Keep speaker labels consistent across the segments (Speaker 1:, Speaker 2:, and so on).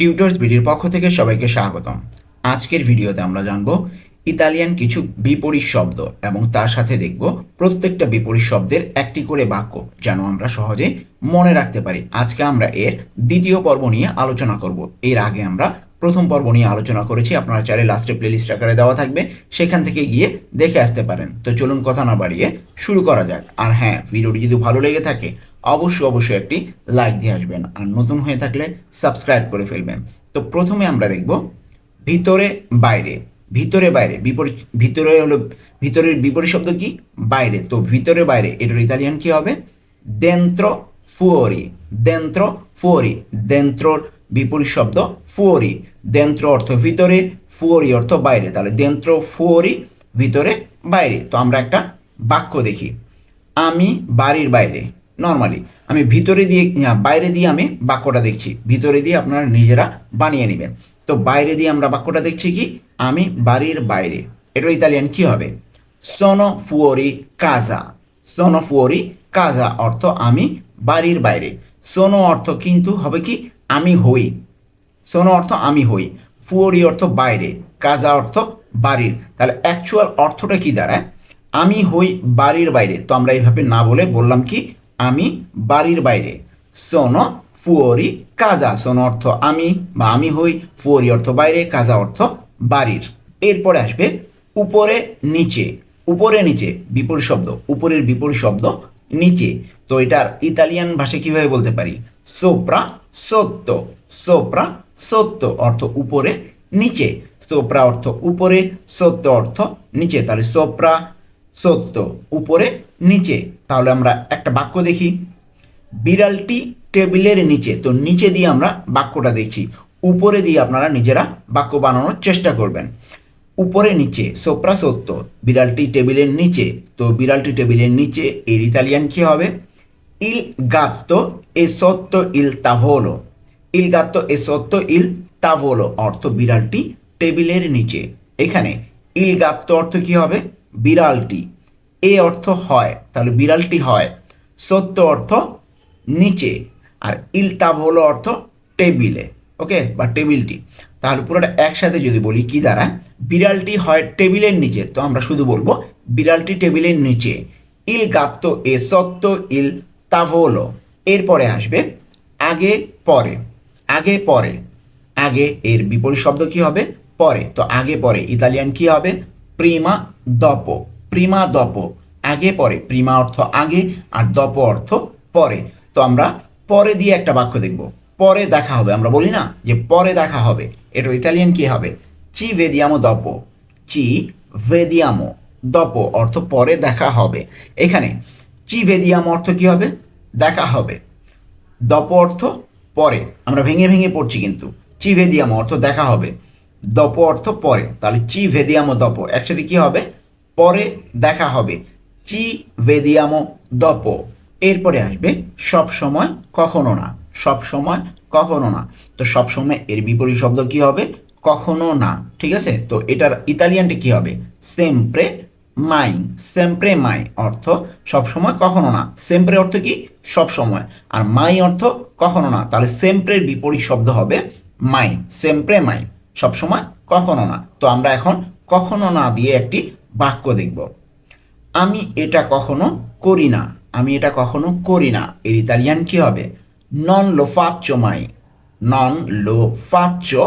Speaker 1: Tutors ভিডিওর পক্ষ থেকে সবাইকে স্বাগতম। আজকের ভিডিওতে আমরা জানব ইতালিয়ান কিছু বিপরীত শব্দ এবং তার সাথে দেখব প্রত্যেকটা বিপরীত শব্দের একটি করে বাক্য যেন আমরা সহজে মনে রাখতে পারি। আজকে আমরা এর দ্বিতীয় পর্ব নিয়ে আলোচনা করব। এর আগে আমরা প্রথম পর্ব নিয়ে আলোচনা করেছি, আপনারা চাইলে লাস্টে প্লেলিস্ট আকারে দেওয়া থাকবে, সেখান থেকে গিয়ে দেখে আসতে পারেন। তো চলুন কথা না বাড়িয়ে শুরু করা যাক। আর হ্যাঁ ভিডিওটি যদি ভালো লেগে থাকে অবশ্যই অবশ্যই একটি লাইক দিয়ে আসবেন আর নতুন হয়ে থাকলে সাবস্ক্রাইব করে ফেলবেন। তো প্রথমে আমরা দেখব ভিতরে বাইরে ভিতরে বাইরে, বিপরীত, ভিতরে হলো, ভিতরের বিপরীত শব্দ কি? বাইরে। তো ভিতরে বাইরে, এটার ইতালিয়ান কি হবে? Dentro fuori dentro fuori, dentro বিপরীত শব্দ ফুয়োরি dentro অর্থ ভিতরে ফুয়োরি অর্থ বাইরে। তাহলে dentro fuori, ভিতরে বাইরে। তো আমরা একটা বাক্য দেখি। আমি বাড়ির বাইরে। নর্মালি আমি ভিতরে দিয়ে বাইরে দিয়ে আমি বাক্যটা দেখছি। ভিতরে দিয়ে আপনারা নিজেরা বানিয়ে নেবেন। তো বাইরে দিয়ে আমরা বাক্যটা দেখছি কি? আমি বাড়ির বাইরে। এটা ইতালিয়ান কি হবে? Sono fuori কাজা sono fuori কাজা অর্থ আমি বাড়ির বাইরে। Sono অর্থ কিন্তু হবে কি? আমি হই। সোনো অর্থ আমি হই। ফুয়োরি অর্থ বাইরে। কাজা অর্থ বাড়ির। তাহলে অ্যাকচুয়াল অর্থটা কি দাঁড়ায়? আমি হই বাড়ির বাইরে। তো আমরা এইভাবে না বলে বললাম কি? আমি বাড়ির বাইরে। সোনো, ফুয়োরি, কাজা। সোনো অর্থ আমি বা আমি হই, ফুয়োরি অর্থ বাইরে, কাজা অর্থ বাড়ির। এরপরে আসবে উপরে নিচে। উপরে নিচে বিপরীত শব্দ। উপরের বিপরীত শব্দ নিচে। তো এটার ইতালিয়ান ভাষায় কীভাবে বলতে পারি? সোপ্রা সত্য। সোপ্রা সত্য অর্থ উপরে, নিচে। সোপ্রা অর্থ উপরে, সত্য অর্থ নিচে। তাহলে সোপ্রা সত্য, উপরে, নিচে। তাহলে আমরা একটা বাক্য দেখি। বিড়ালটি টেবিলের নিচে, তো নিচে দিয়ে আমরা বাক্যটা দেখছি। উপরে দিয়ে আপনারা নিজেরা বাক্য বানানোর চেষ্টা করবেন। উপরে নিচে সোপ্রা সত্য বিড়ালটি টেবিলের নিচে, তো বিড়ালটি টেবিলের নিচে এর ইতালিয়ান কি হবে? ইল গাত্ত এ সত্য ইল তাভোলো। ইল গাত্তো এ সত্য ইল তাভোলো, অর্থ বিড়ালটি টেবিলের নিচে। এখানে ইল গাত্তো অর্থ কি হবে? বিড়ালটি। এ অর্থ হয়, তাহলে বিড়ালটি হয়। সত্য অর্থ নিচে। আর ইল তাভোলো অর্থ টেবিলে, ওকে? বা টেবিলটি। তাহলে পুরোটা একসাথে যদি বলি, কি দ্বারা? বিড়ালটি হয় টেবিলের নিচে, তো আমরা শুধু বলব, বিড়ালটি টেবিলের নিচে। ইল গাত্তো এ সত্য, ইল তাভোলো এরপরে আসবে, আগে পরে। আগে পরে। আগে এর বিপরীত শব্দ কি হবে? পরে। তো আগে পরে, ইতালিয়ান কি হবে? প্রিমা দপ। প্রিমা দপ আগে পরে, প্রিমা অর্থ আগে আর দপ অর্থ পরে। তো আমরা পরে দিয়ে একটা বাক্য দেখব। পরে দেখা হবে, আমরা বলি না যে পরে দেখা হবে। এটা ইতালিয়ান কি হবে? চি ভেদিয়ামো দপ চি ভেদিয়ামো। দপ অর্থ পরে দেখা হবে। এখানে চি ভেদিয়ামো অর্থ কি হবে? দেখা হবে। দপ অর্থ পরে। আমরা ভেঙে ভেঙে পড়ছি কিন্তু। চি ভেদিয়ামো অর্থ দেখা হবে। দপ অর্থ পরে। তাহলে চি ভেদিয়ামো দপ একসাথে কি হবে? পরে দেখা হবে। চি ভেদিয়ামো দপ। এরপরে আসবে, সব সময় কখনো না, সব সময় কখনো না। তো সব সময় এর বিপরীত শব্দ কি হবে? কখনো না, ঠিক আছে? তো এটার ইতালিয়ানটা কি হবে? সেমপ্রে মাই সেমপ্রে মাই অর্থ সব সময় কখনো না। সেমপ্রে অর্থ কি? সব সময়। আর মাই অর্থ কখনো না। তাহলে সেমপ্রের বিপরীত শব্দ হবে মাই সেমপ্রে মাই সব সময় কখনো না। তো আমরা এখন কখনো না দিয়ে একটি বাক্য দেখব। আমি এটা কখনো করি না, আমি এটা কখনো করি না। এর ইতালিয়ান কি হবে? নন লো ফাচ্চো মাই নন লো ফাচ্চো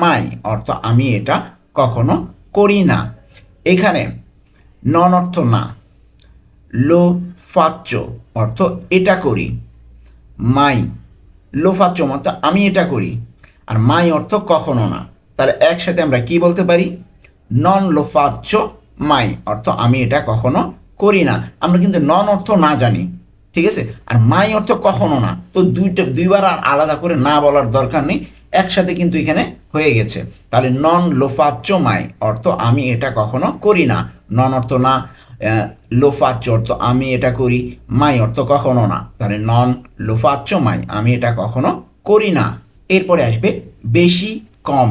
Speaker 1: মাই অর্থ, আমি এটা কখনো করি না। এখানে নন অর্থ না। লো ফাচ্চো অর্থ, এটা করি। মাই লো ফাচ্চো অর্থ আমি এটা করি। আর মাই অর্থ কখনো না। তাহলে একসাথে আমরা কি বলতে পারি? নন লো ফাচ্চো মাই, অর্থ আমি এটা কখনো করি না। আমরা কিন্তু নন অর্থ না জানি, ঠিক আছে? আর মাই অর্থ কখনো না। তো দুইটা, দুইবার আর আলাদা করে না বলার দরকার নেই, একসাথে কিন্তু এখানে হয়ে গেছে। তাহলে নন লোফাচ্চো মাই, অর্থ আমি এটা কখনো করি না। নন অর্থ না লোফাচ্চ অর্থ আমি এটা করি, মাই অর্থ কখনো না। তাহলে নন লোফাচ্চো মাই, আমি এটা কখনো করি না। এরপরে আসবে বেশি কম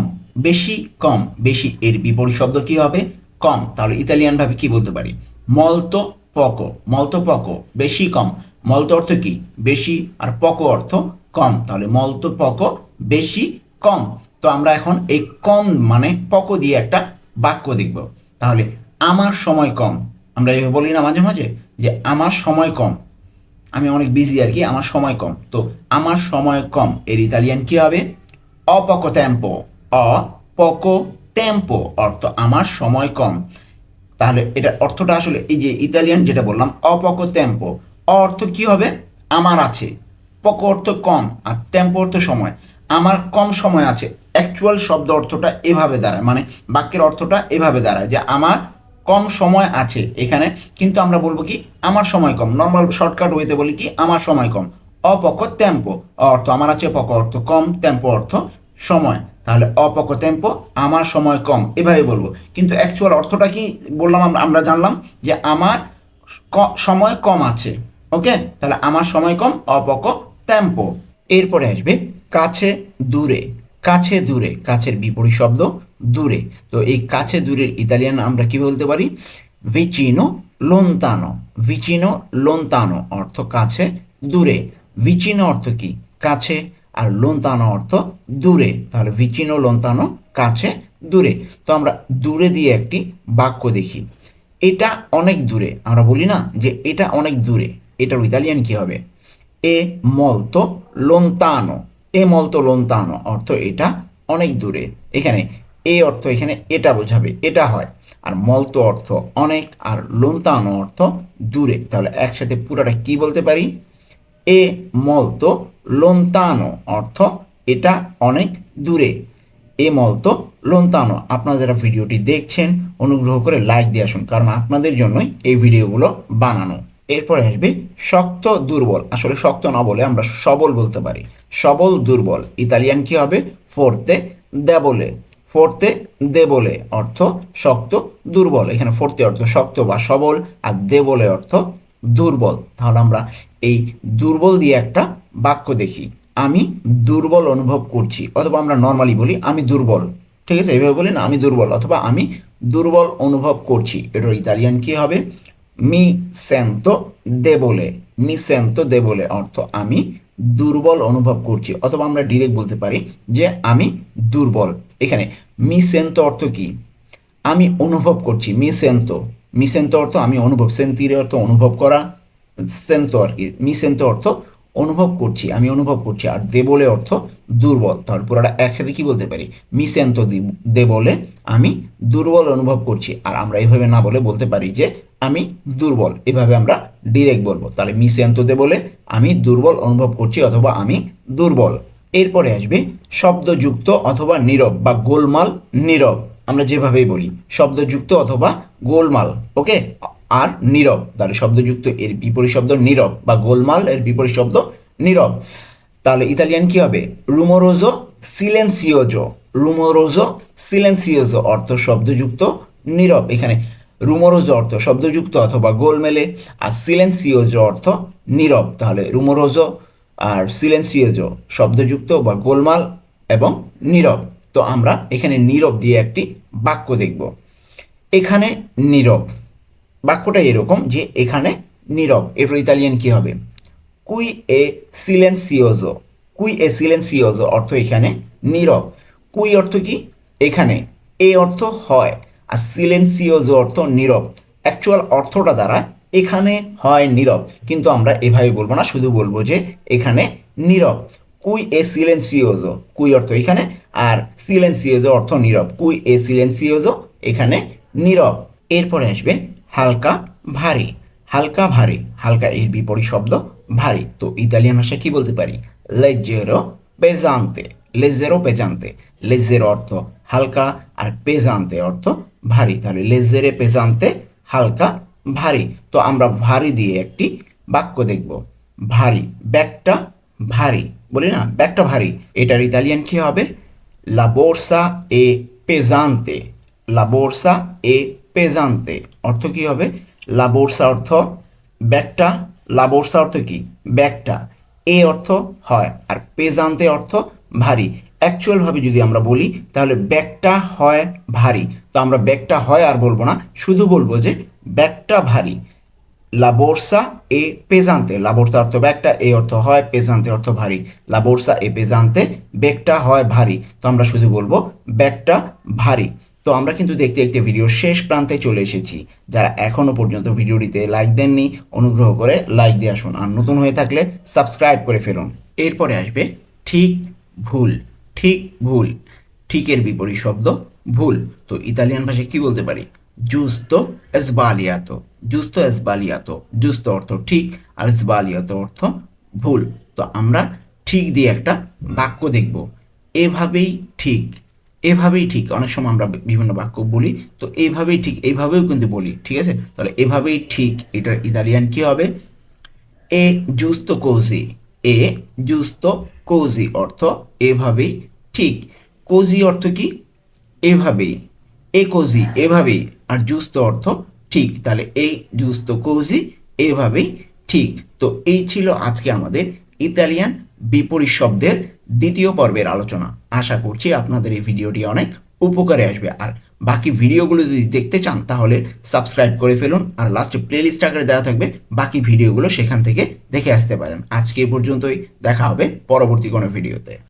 Speaker 1: বেশি কম, বেশি এর বিপরীত শব্দ কি হবে? কম। তাহলে ইতালিয়ান ভাবে কি বলতে পারি? মলতো পকো। মলতো পকো, বেশি কম। মলতো অর্থ কি? বেশি আর পকো অর্থ কম। তাহলে মলতো পকো, বেশি কম। তো আমরা এখন এই কম মানে পক দিয়ে একটা বাক্য দেখব। তাহলে আমার সময় কম। আমরা এভাবে বলি না মাঝে মাঝে যে আমার সময় কম। আমি অনেক বিজি আর কি, আমার সময় কম। তো আমার সময় কম। এর ইতালিয়ান কি হবে? অপকো টেম্পো অপকো টেম্পো অর্থ আমার সময় কম। তাহলে এটা অর্থটা আসলে এই যে ইতালিয়ান যেটা বললাম, অপকো টেম্পো অর্থ কি হবে? আমার আছে। পকো অর্থ কম আর টেম্পো অর্থ সময়। আমার কম সময় আছে। অ্যাকচুয়াল শব্দ অর্থটা এভাবে দাঁড়ায়। মানে বাক্যের অর্থটা এভাবে দাঁড়ায় যে আমার কম সময় আছে এখানে। কিন্তু আমরা বলব কি? আমার সময় কম। নর্মাল শর্টকাট ওয়েতে বলি কি? আমার সময় কম। অপক টেম্পো অর্থ আমার আছে, পক অর্থ কম টেম্পো অর্থ সময়। তাহলে অপক টেম্পো আমার সময় কম। এভাবে বলব। কিন্তু অ্যাকচুয়াল অর্থটা কি বললাম আমরা জানলাম যে আমার সময় কম আছে। ওকে? তাহলে আমার সময় কম অপক টেম্পো এরপরে আসবে কাছে দূরে। কাছে দূরে। কাছের বিপরীত শব্দ দূরে। তো এই কাছে দূরের ইতালিয়ান আমরা কি বলতে পারি? ভিচিনো লোন্তানো ভিচিনো লোন্তানো অর্থ কাছে দূরে। ভিচিনো অর্থ কি? কাছে আর লোন্তানো অর্থ দূরে। তাহলে ভিচিনো লোন্তানো কাছে দূরে। তো আমরা দূরে দিয়ে একটি বাক্য দেখি। এটা অনেক দূরে। আমরা বলি না যে এটা অনেক দূরে। এটার ইতালিয়ান কি হবে? এ মলতো লোন্তানো। এ মলতো লোন্তানো অর্থ এটা অনেক দূরে। এখানে এ অর্থ এখানে এটা বোঝাবে, এটা হয়। আর মলতো অর্থ অনেক আর লোন্তানো অর্থ দূরে। তাহলে একসাথে পুরাটা কি বলতে পারি? এ মলতো লোন্তানো অর্থ এটা অনেক দূরে। এ মলতো লোন্তানো। আপনারা যারা ভিডিওটি দেখছেন, অনুগ্রহ করে লাইক দিয়ে আসুন, কারণ আপনাদের জন্যই এই ভিডিওগুলো বানানো। এরপরে আসবে শক্ত দুর্বল। আসলে শক্ত না বলে আমরা সবল বলতে পারি। সবল দুর্বল। ইতালিয়ান কি হবে? ফোর্তে দেবলে। ফোর্তে দেবলে অর্থ শক্ত দুর্বল। এখানে ফোর্তে অর্থ শক্ত বা সবল আর দেবলে অর্থ দুর্বল। তাহলে আমরা এই দুর্বল দিয়ে একটা বাক্য দেখি। আমি দুর্বল অনুভব করছি, অথবা আমরা নর্মালি বলি, আমি দুর্বল। ঠিক আছে? এইভাবে বলি না আমি দুর্বল, অথবা আমি দুর্বল অনুভব করছি। এটার ইতালিয়ান কি হবে? মি সেন্তো দেবলে। মি সেন্তো দেবলে অর্থ আমি দুর্বল অনুভব করছি, অথবা আমরা ডিরেক্ট বলতে পারি যে আমি দুর্বল। এখানে মি সেন্তো অর্থ কি? আমি অনুভব করছি, মি সেন্তো। মি সেন্তো অর্থ আমি অনুভব, সেন্তিরে অর্থ অনুভব করা, সেন্ত আর কি। মি সেন্তো অর্থ অনুভব করছি, আমি অনুভব করছি। আর দেবলে অর্থ দুর্বল। তাহলে পুরোটা একসাথে কি বলতে পারি? মি সেন্তো দেবলে আমি দুর্বল অনুভব করছি। আর আমরা এইভাবে না বলে বলতে পারি যে আমি দুর্বল। এভাবে আমরা ডিরেক্ট বলব। তাহলে মি সেন্তো দেবলে আমি দুর্বল অনুভব করছি অথবা আমি দুর্বল। এরপরে আসবে শব্দযুক্ত অথবা নীরব বা গোলমাল নীরব। আমরা যেভাবেই বলি, শব্দযুক্ত অথবা গোলমাল। ওকে? আর নীরব, তাহলে শব্দযুক্ত এর বিপরীত শব্দ নীরব বা গোলমাল এর বিপরীত শব্দ নীরব। তাহলে ইতালিয়ান কি হবে? রুমোরোজো সিলেন্সিওজো। রুমোরোজো সিলেন্সিওজো অর্থ শব্দযুক্ত নীরব। এখানে রুমোরোজো অর্থ শব্দযুক্ত অথবা গোলমেলে আর সিলেন্সিওজো অর্থ নীরব। তাহলে রুমোরোজো আর সিলেন্সিওজো শব্দযুক্ত বা গোলমাল এবং নীরব। তো আমরা এখানে নীরব দিয়ে একটি বাক্য দেখব। এখানে নীরব। বাক্যটা এরকম যে এখানে নীরব। এর ইতালিয়ান কি হবে? কুই এ সিলেন্সিওজো কুই এ সিলেন্সিওজো অর্থ এখানে নীরব। কুই অর্থ কি? এখানে। এ অর্থ হয়। আর সিলেন্সিওজো অর্থ নীরব। অ্যাকচুয়াল অর্থটা দ্বারা এখানে হয় নীরব। কিন্তু আমরা এভাবে বলব না, শুধু বলব যে এখানে নীরব। কুই এ সিলেন্সিওজো কুই অর্থ এখানে। আর সিলেন্সিওজো অর্থ নীরব। কুই এ সিলেন্সিওজো এখানে নীরব। এরপরে আসবে হালকা ভারী হালকা ভারী, হালকা এর বিপরীত শব্দ ভারী। তো ইতালিয়ান ভাষায় কি বলতে পারি? লেজেরো পেজান্তে লেজেরো পেজান্তে লেজেরো অর্থ হালকা আর পেজান্তে অর্থ ভারী। তাহলে লেজেরে পেজান্তে হালকা, ভারী। তো আমরা ভারী দিয়ে একটি বাক্য দেখব। ভারী, ব্যাগটা ভারী। বলি না, ব্যাগটা ভারী। এটার ইতালিয়ান কি হবে? লা বোর্সা এ পেজান্তে লা বোর্সা এ পেজান্তে। অর্থ কি হবে? লাবোর্সা অর্থ ব্যাগটা। লাবোর্সা অর্থ কি? ব্যাগটা। এ অর্থ হয়। আর পেজান্তে অর্থ ভারী। অ্যাকচুয়ালভাবে যদি আমরা বলি, তাহলে ব্যাগটা হয় ভারী। তো আমরা ব্যাগটা হয় আর বলব না। শুধু বলব যে ব্যাগটা ভারী। লাবোর্সা, এ, পেজান্তে। লাবোর্সা অর্থ ব্যাগটা, এ অর্থ হয়, পেজান্তে অর্থ ভারী। লাবোর্সা, এ, পেজান্তে। ব্যাগটা হয় ভারী। তো আমরা শুধু বলব ব্যাগটা ভারী। তো আমরা কিন্তু দেখতে দেখতে ভিডিও শেষ প্রান্তে চলে এসেছি। যারা এখনও পর্যন্ত ভিডিওটিতে লাইক দেননি, অনুগ্রহ করে লাইক দিয়ে আসুন। আর নতুন হয়ে থাকলে সাবস্ক্রাইব করে ফেলুন। এরপরে আসবে ঠিক ভুল ঠিক ভুল, ঠিকের বিপরীত শব্দ ভুল। তো ইতালিয়ান ভাষায় কি বলতে পারি? জুস্তো এসবালিয়াতো জুস্তো এসবালিয়াতো জুস্তো অর্থ ঠিক আর এসবালিয়াতো অর্থ ভুল। তো আমরা ঠিক দিয়ে একটা বাক্য দেখব। এভাবেই ঠিক। এভাবেই ঠিক। অনেক সময় আমরা বিভিন্ন বাক্য বলি, তো এভাবেই ঠিক, এইভাবেও কিন্তু বলি, ঠিক আছে? তাহলে এভাবেই ঠিক, এটার ইতালিয়ান কি হবে? এ জুস্তো কোজি, এ জুস্তো কোজি অর্থ এভাবেই ঠিক। কোজি অর্থ কি? এভাবেই। এ কোজি, এভাবেই। আর জুস্তো অর্থ ঠিক। তাহলে এই জুস্তো কোজি, এভাবেই ঠিক। তো এই ছিল আজকে আমাদের ইতালিয়ান বিপরীত শব্দের দ্বিতীয় পর্বের আলোচনা। আশা করছি আপনাদের এই ভিডিওটি অনেক উপকারে আসবে। আর বাকি ভিডিওগুলো যদি দেখতে চান, তাহলে সাবস্ক্রাইব করে ফেলুন। আর লাস্টে প্লেলিস্ট আকারে দেওয়া থাকবে, বাকি ভিডিওগুলো সেখান থেকে দেখে আসতে পারেন। আজকে পর্যন্তই, দেখা হবে পরবর্তী কোনো ভিডিওতে।